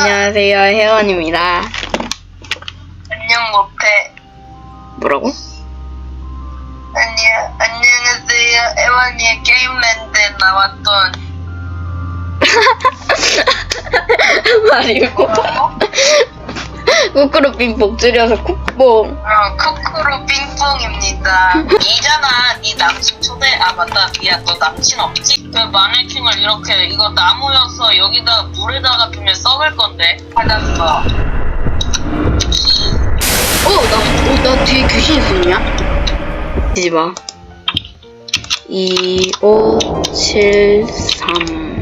안녕하세요, 혜원입니다. 안녕 못해. 뭐라고? 안녕 안녕하세요. 에원이의 게임랜드 에 나왔던 말이고. 뭐라고? 꾸꾸루빙 복줄여서 쿡봉. 어, 쿠쿠루 빙뽕입니다. 이잖아, 네 남친 초대. 아 맞다, 미야, 너 남친 없지? 그 마네킹을 이렇게 이거 나무여서 여기다 물에다가 두면 썩을 건데. 받았어. 어, 나, 어, 나 뒤에 귀신 있었냐? 뒤지 마. 2, 5, 7, 3.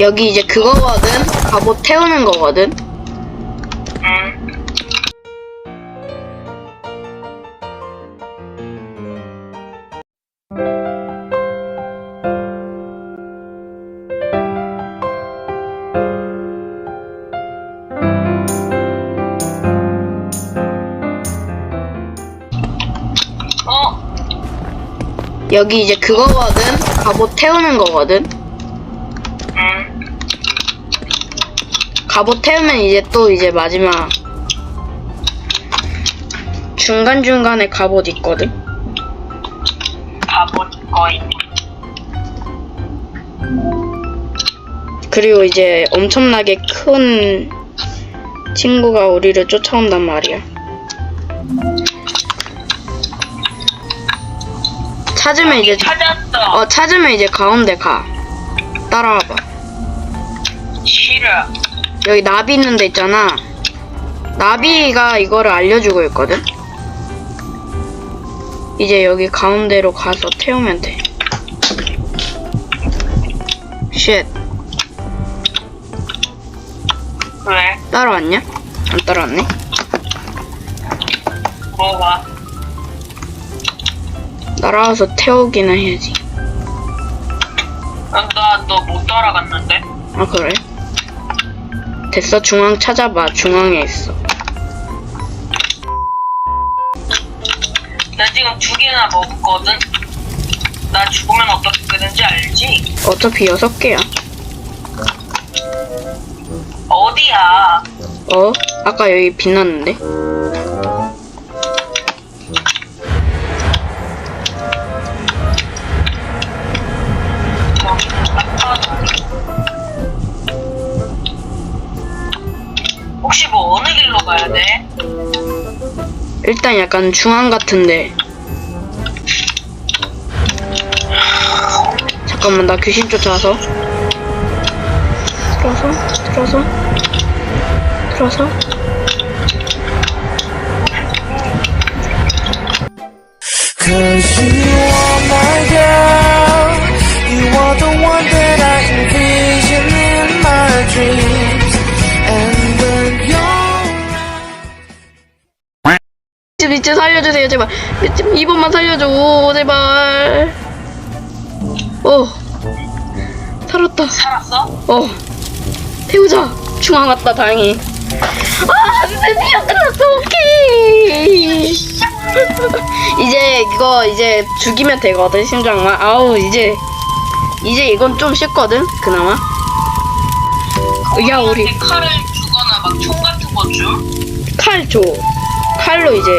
여기 이제 그거거든? 갑옷 태우는 거거든? 응. 어, 여기 이제 그거거든? 갑옷 태우는 거거든? 응. 갑옷 태우면 이제 또 이제 마지막 중간중간에 갑옷 있거든? 바보 거인. 그리고 이제 엄청나게 큰 친구가 우리를 쫓아온단 말이야. 찾으면 이제 찾았어. 어 찾으면 이제 가운데 가. 따라와봐. 싫어. 여기 나비 있는 데 있잖아. 나비가 이거를 알려주고 있거든. 이제 여기 가운데로 가서 태우면 돼. 쉣. 왜? 따라왔냐? 안 따라왔네? 뭐가? 따라와서 태우기나 해야지. 나너 못 따라갔는데? 아, 그래? 됐어, 중앙 찾아봐. 중앙에 있어. 나 지금 두 개나 먹었거든? 나 죽으면 어떻게 되는지 알지? 어차피 여섯 개야. 어디야? 어? 아까 여기 빛났는데? 어느 길로 가야 돼? 일단 약간 중앙 같은데. 잠깐만, 나 귀신 쫓아와서. 들어서, 들어서, 들어서. 미츠 살려주세요, 제발. 미츠, 이번만 살려줘, 제발. 어. 살았다. 살았어? 어. 태우자. 중앙 왔다, 다행히. 아, 드디어 끝났어, 오케이. 이제 이거 이제 죽이면 되거든, 심장만. 아우, 이제. 이제 이건 좀 쉽거든, 그나마. 야, 우리 칼을 주거나 막 총 같은 거 줌? 칼 줘. 칼로 이제.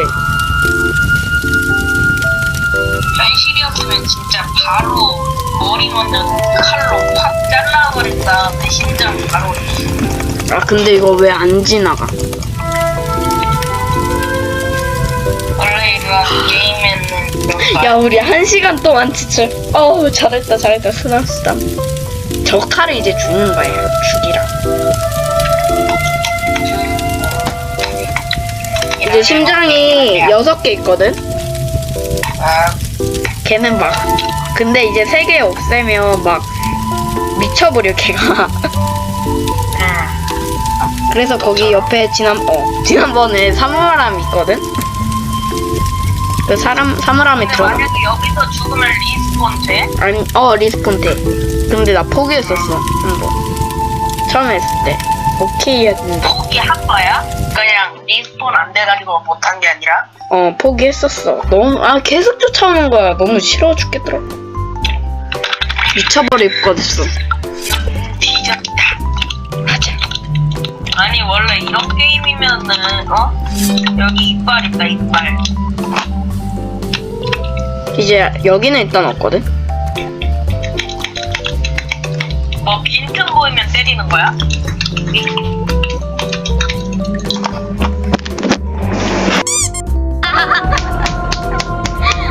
현실이었으면 진짜 바로 머리 먼저 칼로 팍 잘라버린 다음에 심장 바로 아, 근데 이거 왜 안 지나가? 원래 이런 게임에는 야, 우리 한 시간 동안 지출. 어우, 잘했다, 잘했다. 수담. 저 칼을 이제 주는 거예요. 죽이라. 이제 심장이 여섯 개 있거든? 아, 걔는 막. 근데 이제 세 개 없애면 막 미쳐버려, 걔가. 음. 그래서 거기 옆에 지난, 어, 지난번에 사물함 있거든? 그 사람, 사물함에 근데 들어가. 만약에 여기서 죽으면 리스폰 돼? 아니, 어, 리스폰 돼. 근데 나 포기했었어, 한 번. 처음에 했을 때. 오케이였는데. 포기한 거야? 그냥 리스폰 안 돼가지고 못한 게 아니라? 어, 포기했었어. 너무, 아, 계속 쫓아오는 거야. 너무 싫어 죽겠더라. 미쳐버릴 것 같았어. 뒤졌다. 맞아. 아니 원래 이런 게임이면은 어? 여기 이빨 있다 이빨. 이제 여기는 일단 없거든? 뭐 빈틈 보이면 때리는 거야?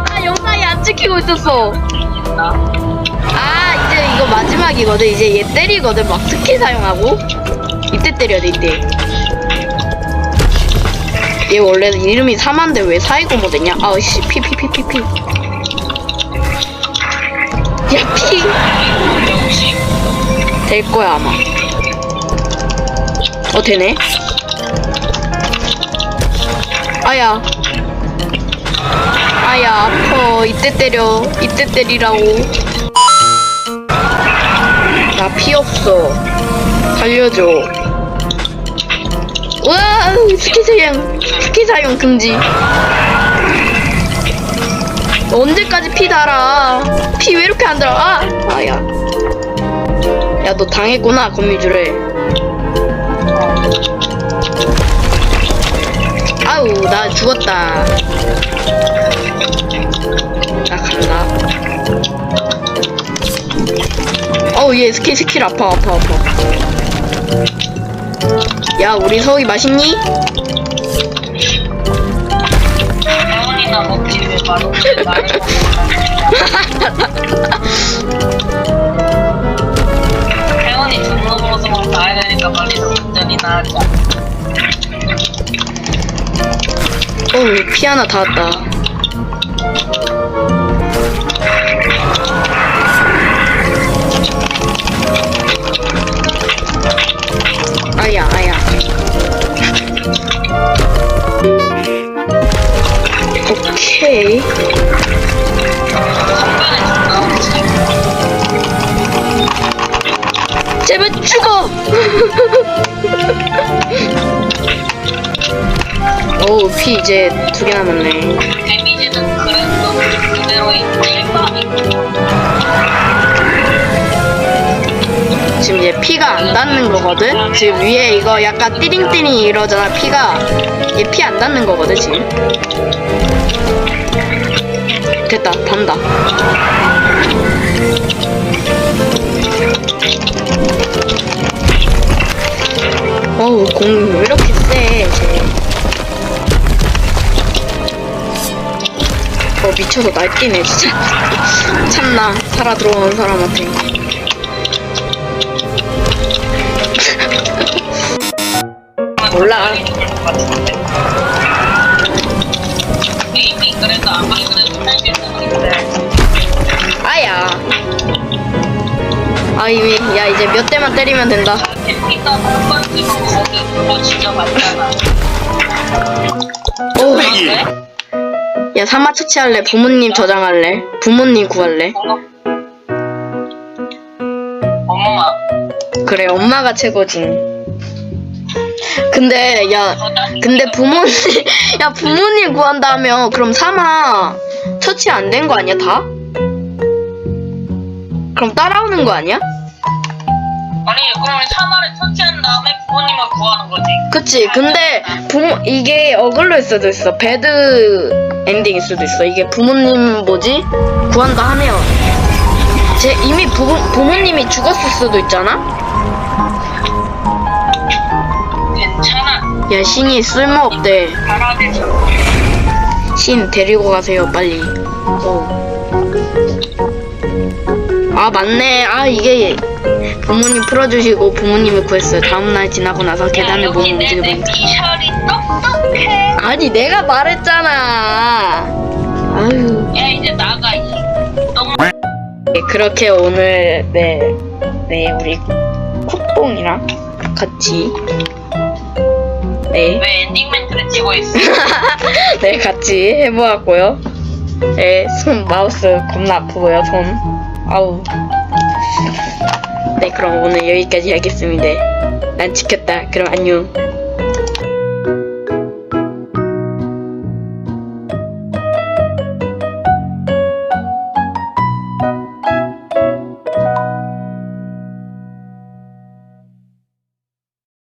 아 영상이 안 찍히고 있었어. 아 이제 이거 마지막이거든. 이제 얘 때리거든. 막 스킬 사용하고 이때 때려야 돼 이때. 얘 원래 이름이 사만데 왜 사이고모 됐냐? 아우씨 피피피 피피. 야 피. 될 거야 아마. 어 되네. 아야. 아야 아파. 이때 때려. 이때 때리라고. 나 피 없어. 살려줘. 우와 스키 사용 스키 사용 금지. 언제까지 피 달아? 피 왜 이렇게 안 달아? 아 아야. 야 너 당했구나 거미줄에 아우 나 죽었다. 나 간다. 어우 얘 스킬 스킬 아파 아파 아파. 야 우리 서희 맛있니? 대원이나 먹지 왜대 운전이나 하자 어우 피 하나 닿았다. 아야 아야. 오케이. 제발 죽어! 어우, 피 이제 두 개 남았네. 데미지는 그래도 그대로인 1밤이고 지금 이제 피가 안 닿는 거거든? 지금 위에 이거 약간 띠링띠링 이러잖아, 피가. 얘 피 안 닿는 거거든, 지금. 됐다, 단다. 어우, 공 왜 이렇게 세, 쟤. 어, 미쳐서 날뛰네, 진짜. 참나, 살아 들어오는 사람한테. 몰라. 그래도 아무리 그래도 현실 아, 이미, 야, 이제 몇 대만 때리면 된다. 지져봤잖아 오, 네? 야, 사마 처치할래? 부모님 저장할래? 부모님 구할래? 엄마 그래, 엄마가 최고지. 근데, 야, 근데 부모님, 야, 부모님 구한다며, 그럼 사마 처치 안 된 거 아니야, 다? 그럼 따라오는 거 아니야? 아니 그러면 사마를 처치한 다음에 부모님을 구하는 거지 그치. 근데 부모 이게 어글로일 수도 있어. 배드 엔딩일 수도 있어. 이게 부모님 뭐지? 구한다 하네요. 제 이미 부, 부모님이 죽었을 수도 있잖아. 괜찮아 야 신이 쓸모 없대. 바라겠어 신 데리고 가세요 빨리. 어. 아 맞네. 아 이게 부모님 풀어주시고 부모님을 구했어요. 다음날 지나고 나서 계단을 못내 움직이고. 뇌피셜이 똑똑해 아니 내가 말했잖아. 아유. 야 이제 나가 이 똥. 네, 그렇게 오늘 네, 네 우리 콧봉이랑 같이 네, 왜 엔딩 멘트를 찍고 있어 네 같이 해보았고요. 네, 손 마우스 겁나 아프고요, 손. 아우. 네, 그럼 오늘 여기까지 하겠습니다. 난 지켰다. 그럼 안녕.